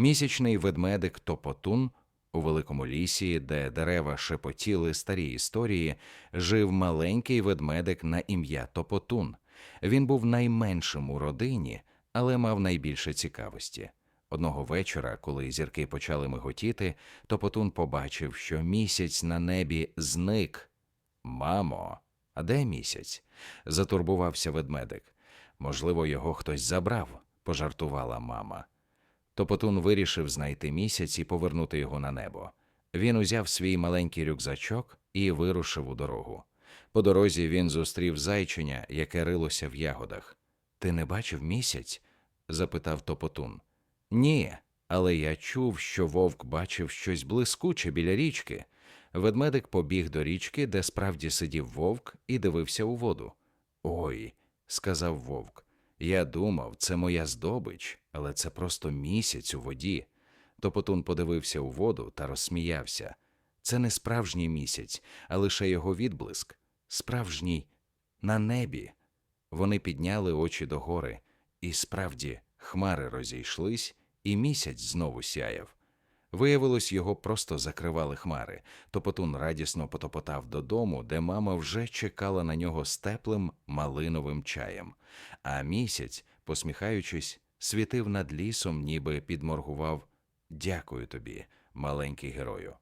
Місячний ведмедик Топотун у великому лісі, де дерева шепотіли старі історії, жив маленький ведмедик на ім'я Топотун. Він був найменшим у родині, але мав найбільше цікавості. Одного вечора, коли зірки почали миготіти, Топотун побачив, що місяць на небі зник. Мамо, а де місяць? затурбувався ведмедик. Можливо, його хтось забрав, пожартувала мама. Топотун вирішив знайти місяць і повернути його на небо. Він узяв свій маленький рюкзачок і вирушив у дорогу. По дорозі він зустрів зайчиня, яке рилося в ягодах. Ти не бачив місяць? запитав Топотун. Ні, але я чув, що вовк бачив щось блискуче біля річки. Ведмедик побіг до річки, де справді сидів вовк, і дивився у воду. Ой, сказав вовк. Я думав, це моя здобич, але це просто місяць у воді. Топотун подивився у воду та розсміявся. Це не справжній місяць, а лише його відблиск. Справжній на небі. Вони підняли очі догори, і справді хмари розійшлись, і місяць знову сяяв. Виявилось, його просто закривали хмари. Топотун радісно потопотав додому, де мама вже чекала на нього з теплим малиновим чаєм. А місяць, посміхаючись, світив над лісом, ніби підморгував Дякую тобі, маленький герою.